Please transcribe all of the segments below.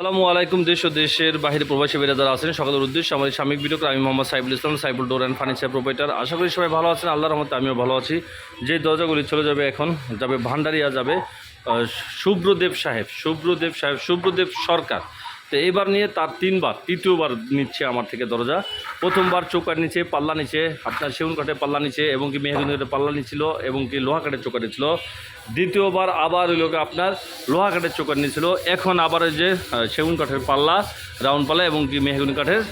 আসসালামু আলাইকুম দেশ ও দেশের বাহিরে প্রবাসী বেরা যারা আছেন, সকলের উদ্দেশ্যে আমাদের স্বামী বিরোক আমি Mohammad Saibul Islam Saibul door and furniture proprietor. আশা করি সবাই ভালো আছেন, আল্লাহর রহমতে আমিও ভালো আছি। যে দরজাগুলি চলে যাবে এখন, যাবে ভান্ডারিয়া, যাবে শুভ্রদেব সাহেব শুভ্রদেব সাহেব শুভ্রদেব সরকার। তো এইবার নিয়ে তার তিনবার, তৃতীয়বার নিচ্ছে আমার থেকে দরজা। প্রথমবার চৌকার নিচে পাল্লা নিচে আপনার সেগুন কাঠে পাল্লা নিচে এবং কি মেহগুনি কাঠে পাল্লা নিচ্ছিল এবং কি লোহা কাঠের চৌকার নিচ্ছিল। দ্বিতীয়বার আবার ওই আপনার লোহা কাঠের চৌকার নিয়েছিল এখন আবার যে সেগুন কাঠের পাল্লা, রাউন্ড পাল্লা এবং কি মেহগুনি কাঠের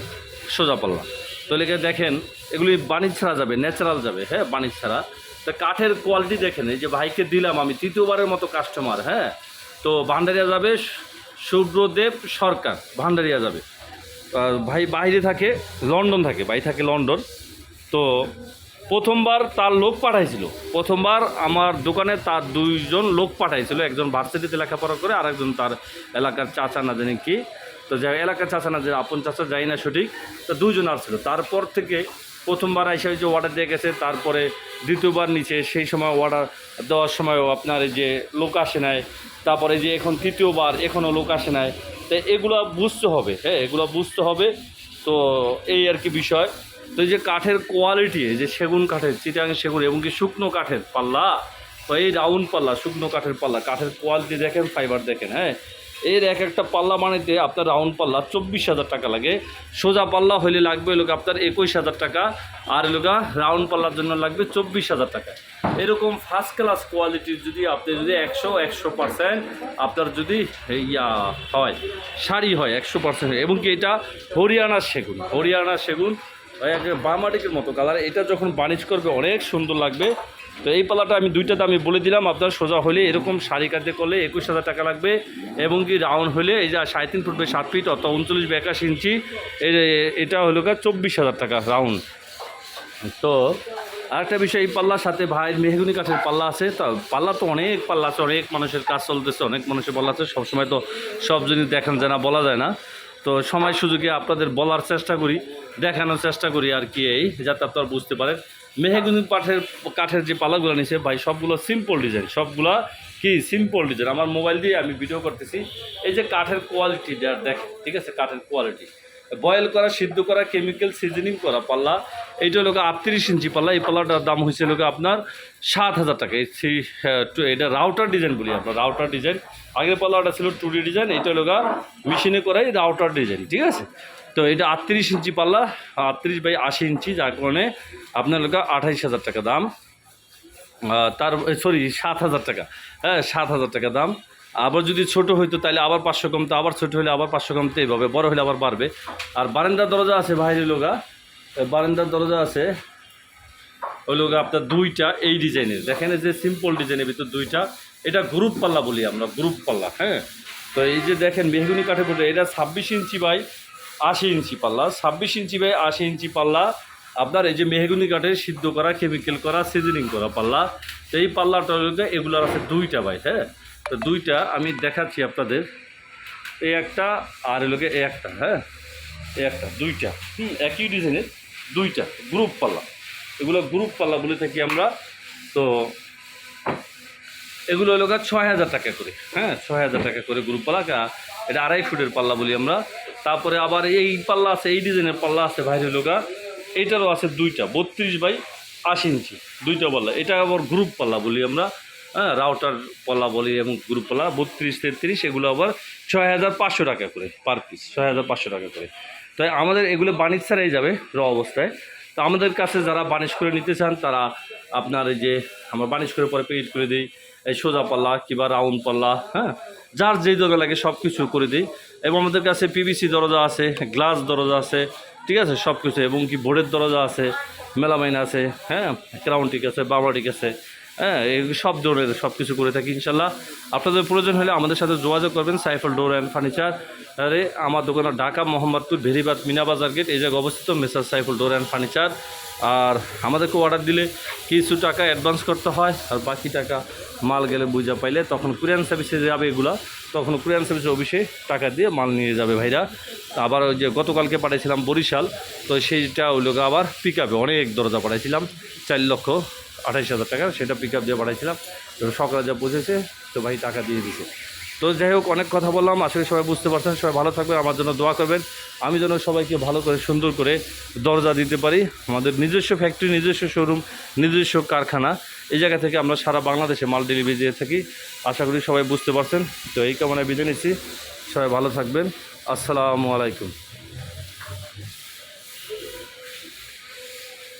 সোজা পাল্লা। তো লেগে দেখেন, এগুলি বাণিজ্য ছাড়া যাবে, ন্যাচারাল যাবে হ্যাঁ বাণিজ্য ছাড়া। তা কাঠের কোয়ালিটি দেখেন, এই যে ভাইকে দিলাম আমি, তৃতীয়বারের মতো কাস্টমার হ্যাঁ। তো ভান্ডারিয়া যাবে শুভ্রদেব সরকার, ভান্ডারিয়া যাবে। ভাই বাইরে থাকে, লন্ডন থাকে, ভাই থাকে লন্ডন। তো প্রথমবার তার লোক পাঠাইছিল। প্রথমবার আমার দোকানে তার দুইজন লোক পাঠাইছিল, একজন ভার্সিটিতে লেখাপড়া করে আর একজন তার এলাকার চাচা না জানি কি। তো যা এলাকার চাচা না যে আপন চাচা, যাই না সঠিক। তো দুইজন আসছিল তারপর থেকে প্রথমবার এসে যে অর্ডার দিয়ে গেছে, তারপরে দ্বিতীয়বার নিচে সেই সময় অর্ডার দেওয়ার সময়ও আপনার যে লোক আসে নাই, তারপরে যে এখন তৃতীয়বার এখনও লোক আসে নাই, তো এগুলো বুঝতে হবে হ্যাঁ এগুলো বুঝতে হবে, তো এই আর কি বিষয়। তো এই যে কাঠের কোয়ালিটি যে সেগুন কাঠের, চিটাং সেগুন এবং কি শুকনো কাঠের পাল্লা, তো এই রাউন্ড পাল্লা, শুকনো কাঠের পাল্লা, কাঠের কোয়ালিটি দেখেন ফাইবার দেখেন হ্যাঁ এর এক একটা পাল্লা বানাইতে আপনার রাউন্ড পাল্লা চব্বিশ হাজার টাকা লাগে। সোজা পাল্লা হলে লাগবে এলোকে আপনার একুশ হাজার টাকা, আর এলোকা রাউন্ড পাল্লার জন্য লাগবে চব্বিশ হাজার টাকা। এরকম ফার্স্ট ক্লাস কোয়ালিটির যদি আপনি যদি একশো একশো পার্সেন্ট আপনার যদি ইয়া হয়, শাড়ি হয়, একশো পার্সেন্ট এবং কি এটা হরিয়ানার সেগুন হরিয়ানার সেগুন বামাটিকের মতো কালার এটা যখন বানিজ করবে, অনেক সুন্দর লাগবে। তো এই পালাটা আমি দুইটা দামই বলে দিলাম, আপনার সোজা হলে এরকম শাড়ি কাটতে করলে একুশ হাজার টাকা লাগবে। এবং কি রাউন্ড হলে, এই যে সাড়ে তিন ফুট বাই সাত ফিট অর্থাৎ উনচল্লিশ বাই একাশ ইঞ্চি এটা হলো চব্বিশ হাজার টাকা রাউন্ড তো আরেকটা বিষয়, এই পাল্লার সাথে ভাইয়ের মেহগুনি কাঠের পাল্লা আছে। তা পাল্লা তো অনেক পাল্লা আছে, অনেক মানুষের কাজ চলতেছে, অনেক মানুষের পাল্লা আছে। সবসময় তো সব জিনিস দেখান না বলা যায় না। তো সময় সুযোগে আপনাদের বলার চেষ্টা করি। দেখানোর চেষ্টা করি আর কি এই যাতে আপনারা বুঝতে পারেন। মেহগুনি কাঠের কাঠের যে পাল্লাগুলো নিয়েছে ভাই সবগুলো সিম্পল ডিজাইন সবগুলা কি সিম্পল ডিজাইন আমার মোবাইল দিয়ে আমি ভিডিও করতেছি। এই যে কাঠের কোয়ালিটি দেখ ঠিক আছে কাঠের কোয়ালিটি বয়েল করা সিদ্ধ করা কেমিক্যাল সিজনিং করা পাল্লা এইটা হলো আটত্রিশ ইঞ্চি পাল্লা। এই পাল্লাটার দাম হয়েছে লোক আপনার সাত হাজার টাকা। এই হ্যাঁ, এটা রাউটার ডিজাইন বলি আপনার রাউটার ডিজাইন আগের পাল্লাটা ছিল টু ডিজাইন এটা হলো মেশিনে করাই রাউটার ডিজাইন ঠিক আছে? তো এটা আটত্রিশ ইঞ্চি পাল্লা, আটত্রিশ বাই আশি ইঞ্চি, যার কারণে আপনার লোক আঠাইশ হাজার টাকা দাম। তার সরি সাত হাজার টাকা। হ্যাঁ সাত হাজার টাকা দাম। আবার যদি ছোট হইতো, তাহলে আবার পাঁচশো কমতো আবার ছোট হলে আবার পাঁচশো কমতে এইভাবে, বড় হলে আবার বাড়বে। আর বারান্দার দরজা আছে বাইরে লোগা। বারান্দার দরজা আছে। ওই লোক আপনার দুইটা, এই ডিজাইনের। দেখেন যে সিম্পল ডিজাইনের ভিতর দুইটা। এটা গ্রুপ পাল্লা বলি আমরা গ্রুপ পাল্লা হ্যাঁ? তো এই যে দেখেন বেগুনি কাঠে পড়ে এটা ছাব্বিশ ইঞ্চি বাই আশি ইঞ্চি পাল্লা, ছাব্বিশ ইঞ্চি বাই আশি ইঞ্চি পাল্লা, আপনার এই যে মেহগুনি কাঠের সিদ্ধ করা কেমিক্যাল করা সিজনিং করা পাল্লা, তো এই পাল্লাটা হলো এগুলোর আছে দুইটা ভাই হ্যাঁ? তো দুইটা আমি দেখাচ্ছি আপনাদের এই একটা আর এলোকে এই একটা হ্যাঁ? এই একটা, দুইটা, হুম, একই ডিজাইনের দুইটা গ্রুপ পাল্লা। এগুলো গ্রুপ পাল্লা বলে থাকি আমরা, তো এগুলো হলো ছয় হাজার টাকা করে হ্যাঁ? ছয় হাজার টাকা করে গ্রুপ পাল্লা এটা আড়াই ফুটের পাল্লা বলি আমরা। তারপরে আবার এই পাল্লা আছে, এই ডিজাইনের পাল্লা আছে বাইরে লোকা এইটারও আছে দুইটা, বত্রিশ বাই আশি ইঞ্চি, দুইটা পাল্লা। এটা আবার গ্রুপ পাল্লা বলি আমরা হ্যাঁ রাউটার পাল্লা বলি এবং গ্রুপ পাল্লা, বত্রিশ, তেত্রিশ, এগুলো আবার ছয় হাজার পাঁচশো টাকা করে পার পিস ছয় হাজার পাঁচশো টাকা করে। তাই আমাদের এগুলো বাণিজ্য ছাড়াই যাবে র অবস্থায়। তো আমাদের কাছে যারা বানিশ করে নিতে চান, তারা আপনার এই যে আমরা বানিশ করে পরে পেইড করে দিই। এই সোজা পাল্লা কিংবা রাউন্ড পাল্লা হ্যাঁ? যার যেই দরকার লাগে সব কিছু করে দিই। এবং আমাদের কাছে পিভিসি দরজা আছে, গ্লাস দরজা আছে, ঠিক আছে? সব কিছু এবং কি বোর্ডের দরজা আছে, মেলামাইন আছে হ্যাঁ? ক্রাউন ক্রাউন্টিক আছে, বাবা ঠিক আছে হ্যাঁ? এই সব ধরনের সব কিছু করে থাকি ইনশাল্লাহ। আপনাদের প্রয়োজন হলে আমাদের সাথে যোগাযোগ করবেন, সাইফল ডোর অ্যান্ড ফার্নিচার। আরে, আমার দোকানের ঢাকা মোহাম্মদপুর ভেরিবাদ মিনাবাজার গেট, এই জায়গায় অবস্থিত messrs Saiful door and furniture. আর আমাদেরকে অর্ডার দিলে কিছু টাকা অ্যাডভান্স করতে হয়, আর বাকি টাকা মাল গেলে বুঝা পাইলে তখন কুরিয়ান সার্ভিসে যাবে এগুলা। তখন কুরিয়ান সার্ভিসের অফিসে টাকা দিয়ে মাল নিয়ে যাবে ভাইরা। আবার ওই যে গতকালকে পাঠিয়েছিলাম বরিশাল, তো সেইটা ওই লোক আবার পিক আপে অনেক দরজা পাঠাইছিলাম, চার লক্ষ আঠাইশ হাজার টাকা, সেটা পিক আপ দিয়ে পাঠাইছিলাম। সকালে যা পৌঁছেছে, তো ভাই টাকা দিয়ে দিছে। তো যাই হোক, অনেক কথা বললাম। আসলে সবাই বুঝতে পারছেন, সবাই ভালো থাকবে আমার জন্য দোয়া করবেন। আমি যেন সবাইকে ভালো করে, সুন্দর করে দরজা দিতে পারি। আমাদের নিজস্ব ফ্যাক্টরি নিজস্ব শোরুম নিজস্ব কারখানা। এই জায়গা থেকে আমরা সারা বাংলাদেশে মাল ডেলিভারি দিয়ে থাকি। আশা করি সবাই বুঝতে পারছেন। তো এই কামনায় বিদায় নিচ্ছি। সবাই ভালো থাকবেন। আসসালামু আলাইকুম।